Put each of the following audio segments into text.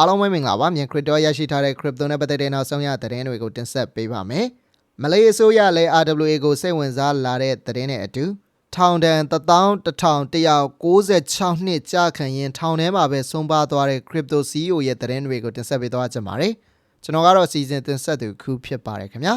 အားလုံးပဲမင်္ဂလာပါမြန် crypto ရရှိထားတဲ့ crypto နဲ့ပတ်သက်တဲ့နောက်ဆုံးရသတင်းတွေကိုတင်ဆက်ပေးပါမယ်မလေးအစိုးရလည်း RWA ကိုစိတ်ဝင်စားလာတဲ့သတင်းနဲ့အတူထောင်ဒဏ်11196နှစ်ကြာခံရင်ထောင်ထဲမှာပဲဆုံးပါသွားတဲ့ crypto CEO ရဲ့သတင်းတွေကိုတင်ဆက်ပေးသွားကြပါမယ်ကျွန်တော်ကတော့အစီအစဉ်တင်ဆက်သူခုဖြစ်ပါတယ်ခင်ဗျာ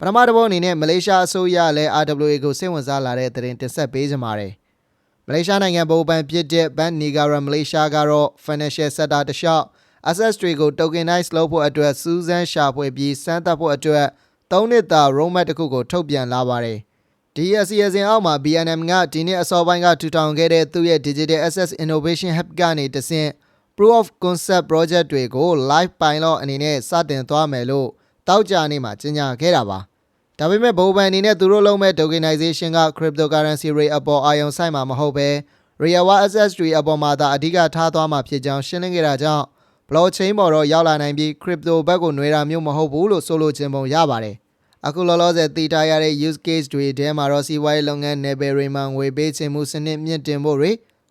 ပထမတစ်ပုတ်အနေနဲ့မလေးရှားအစိုးရလည်း RWA ကိုစိတ်ဝင်စားလာတဲ့သတင်းတင်ဆက်ပေးကြပါမယ်။မလေးရှားနိုင်ငံဗဟိုဘဏ်ဖြစ်တဲ့ Bank Negara Malaysia ကတော့ financial sector တလျှောက် assets တွေကို tokenize လုပ်ဖို့အတွက်စူးစမ်းရှာဖွေပြီးစမ်းသပ်ဖို့အတွက်၃နှစ်တာ roadmap တစ်ခုကိုထုတ်ပြန်လာပါတယ်။ဒီအစီအစဉ်အောက်မှာ BNM ကဒီနှစ်အစောပိုင်းကထူထောင်ခဲ့တဲ့သူ့ရဲ့ Digital Assets Innovation Hub ကနေတဆင့် Proof of Concept Project တွေကို live pilot အနေနဲ့စတင်သွားမယ်လို့တောက်ကြနေ့မှာကြေညာခဲ့တာပါ။ ဒါပေမဲ့ဘိုးဘန်အနေနဲ့သူတို့လုံးမဲ့ tokenization က cryptocurrency rate အပေါ်အာရုံစိုက်မှာမဟုတ်ဘဲ real world assets တွေအပေါ်မှာသာအဓိကထားသွားမှာဖြစ်ကြောင်းရှင်းလင်းခဲ့တာကြောင့် blockchain ပေါ်တော့ရောက်လာနိုင်ပြီး crypto ဘက်ကိုနှွေတာမျိုးမဟုတ်ဘူးလို့ဆိုလိုချင်ပုံရပါတယ်။အခုလောလောဆယ်တည်ထားရတဲ့ use case တွေထဲမှာတော့စီးပွားရေးလုပ်ငန်းနယ်ပယ်တွေမှာငွေပေးချေမှုစနစ်မြင့်တင်ဖို့တွေ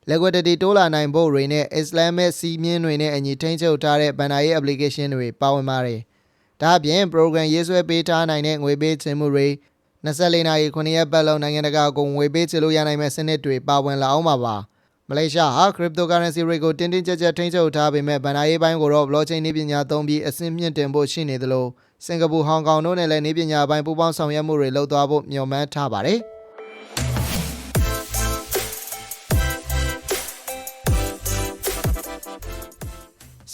liquidity တိုးလာနိုင်ဖို့တွေနဲ့ Islamic စီးမြင့်တွေနဲ့အညီထိန်းချုပ်ထားတဲ့ဘဏ္ဍာရေး application တွေပါဝင်ပါတယ်။ ဒါ့အပြင် program ရေးဆွဲပေးထားနိုင်တဲ့ငွေပေးချေမှုတွေ24နာရီ9ရက်ပတ်လုံးနိုင်ငံတကာကိုငွေပေးချေလို့ရနိုင်မဲ့စနစ်တွေပါဝင်လာအောင်ပါပါ။မလေးရှားဟာ cryptocurrency rate ကိုတင်းတင်းကြပ်ကြပ်ထိန်းချုပ်ထားပေမဲ့ဘဏ္ဍာရေးပိုင်းကိုတော့ blockchain နည်းပညာသုံးပြီးအဆင့်မြင့်တင်ဖို့ရှိနေသလိုစင်ကာပူဟောင်ကောင်တို့နဲ့လည်းနည်းပညာပိုင်းပူးပေါင်းဆောင်ရွက်မှုတွေလုပ်သွားဖို့မျှော်မှန်းထားပါတယ်။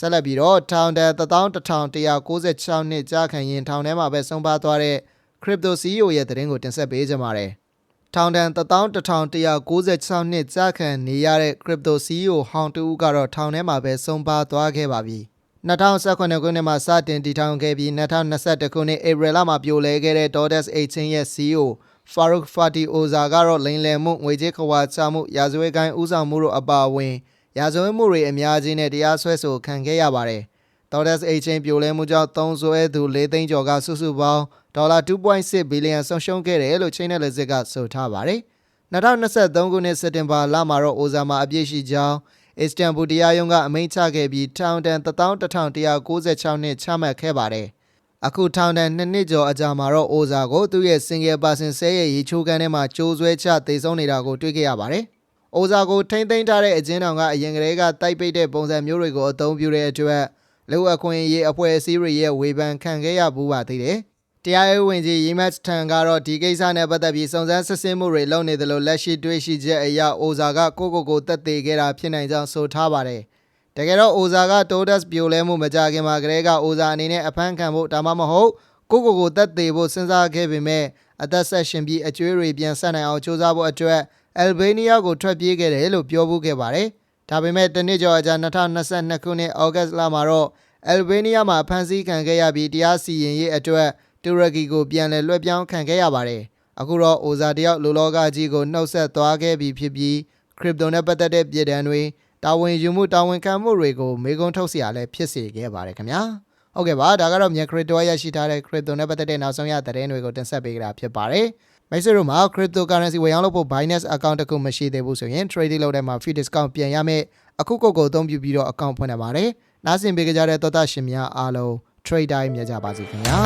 ဆက်လက်ပြီးတော့ထောင်ဒဏ်11196နှစ်ကြာခံရင်ထောင်ထဲမှာပဲဆုံးပါသွားတဲ့ crypto CEO ရဲ့သတင်းကိုတင်ဆက်ပေးကြပါမယ်။ထောင်ဒဏ်11196နှစ်ကြာခံနေရတဲ့ crypto CEO ဟောင်းတူဦးကတော့ထောင်ထဲမှာပဲဆုံးပါသွားခဲ့ပါပြီ။2018ခုနှစ်မှာစတင်တည်ထောင်ခဲ့ပြီး2021ခုနှစ် April လမှာပြိုလဲခဲ့တဲ့ Tordes 18ရဲ့ CEO Farouk Fati Oza ကတော့လိန်လည်မှုငွေကြေးခွာချမှုရာဇဝတ်ကိုင်းဥဆောင်မှုတို့အပါအဝင် ရာဇဝတ်မှုတွေအများကြီးနဲ့တရားစွဲဆိုခံခဲ့ရပါတယ်။ Tordes 18ပြိုလဲမှုကြောင့်သုံးစွဲသူ၄သိန်းကျော်ကစုစုပေါင်းဒေါ်လာ2.6ဘီလီယံဆုံးရှုံးခဲ့တယ်လို့ Chainel Legit ကဆိုထားပါတယ်။2023ခုနှစ်စက်တင်ဘာလမှာတော့အိုဇာမာအပြည့်ရှိကြောင်းအစ္စတန်ဘူတရားရုံးကအမိန့်ချခဲ့ပြီးထောင်ဒဏ်11196နှစ်ချမှတ်ခဲ့ပါတယ်။အခုထောင်ဒဏ်နှစ်နှစ်ကျော်အကြာမှာတော့အိုဇာကိုသူ့ရဲ့ single person ဆဲရဲ့ရေချိုးကန်းထဲမှာကျိုးဆွဲချသေဆုံးနေတာကိုတွေ့ခဲ့ရပါတယ်။ အိုဇာကိုထိမ့်သိမ်းထားတဲ့အကျဉ်းထောင်ကအရင်ကတည်းကတိုက်ပိတ်တဲ့ပုံစံမျိုးတွေကိုအသုံးပြုတဲ့အတွက်လူအခွင့်အရေးအဖွဲ့အစည်းတွေရဲ့ဝေဖန်ခံခဲ့ရဘူးပါသေးတယ်။တရားရေးဝင်ကြီးရီမတ်ထန်ကတော့ဒီကိစ္စနဲ့ပတ်သက်ပြီးစုံစမ်းစစ်ဆေးမှုတွေလုပ်နေတယ်လို့လက်ရှိတွေ့ရှိချက်အရအိုဇာကကိုကိုကိုတက်သေးခဲ့တာဖြစ်နိုင်ကြောင်းဆိုထားပါတယ်။တကယ်တော့အိုဇာကတိုးဒက်ပြိုလဲမှုမကြခင်မှာကလေးကအိုဇာအနေနဲ့အဖမ်းခံဖို့ဒါမှမဟုတ်ကိုကိုကိုတက်သေးဖို့စဉ်းစားခဲ့ပေမဲ့အသက်ဆက်ရှင်ပြီးအကျွေးတွေပြန်ဆက်နိုင်အောင်စူးစမ်းဖို့အတွက် အယ်ဘေးနီးယားကိုထွက်ပြေးခဲ့တယ်လို့ပြောဖို့ခဲ့ပါတယ်။ဒါပေမဲ့တနစ်ကျော်အကြာ2022ခုနှစ်ဩဂတ်လမှာတော့အယ်ဘေးနီးယားမှာဖမ်းဆီးခံခဲ့ရပြီးတရားစီရင်ရေးအတွက်တူရကီကိုပြန်လည်လွှဲပြောင်းခံခဲ့ရပါတယ်။အခုတော့အိုဇာတယောက်လူလောကကြီးကိုနှုတ်ဆက်သွားခဲ့ပြီးဖြစ်ပြီးခရစ်ပတိုနဲ့ပတ်သက်တဲ့ပြည်တံတွေတာဝန်ယူမှုတာဝန်ခံမှုတွေကိုမေးခွန်းထုတ်เสียရလဲဖြစ်စေခဲ့ပါတယ်ခင်ဗျာ။ဟုတ်ကဲ့ပါဒါကတော့မြန်ခရစ်တိုရရှိထားတဲ့ခရစ်တိုနဲ့ပတ်သက်တဲ့နောက်ဆုံးရသတင်းတွေကိုတင်ဆက်ပေးကြတာဖြစ်ပါတယ်။ မိတ်ဆွေတို့မှာ cryptocurrency ဝယ်ရောင်းလုပ်ဖို့ Binance account တစ်ခုမရှိသေးဘူးဆိုရင် trading လုပ်တဲ့မှာ fee discount ပြန်ရမယ်အခုကုတ်ကိုအသုံးပြုပြီးတော့ account ဖွင့်နေပါတယ်နားဆင်ပေးကြတဲ့သောတာရှင်များအားလုံး trader မြတ်ကြပါစေခင်ဗျာ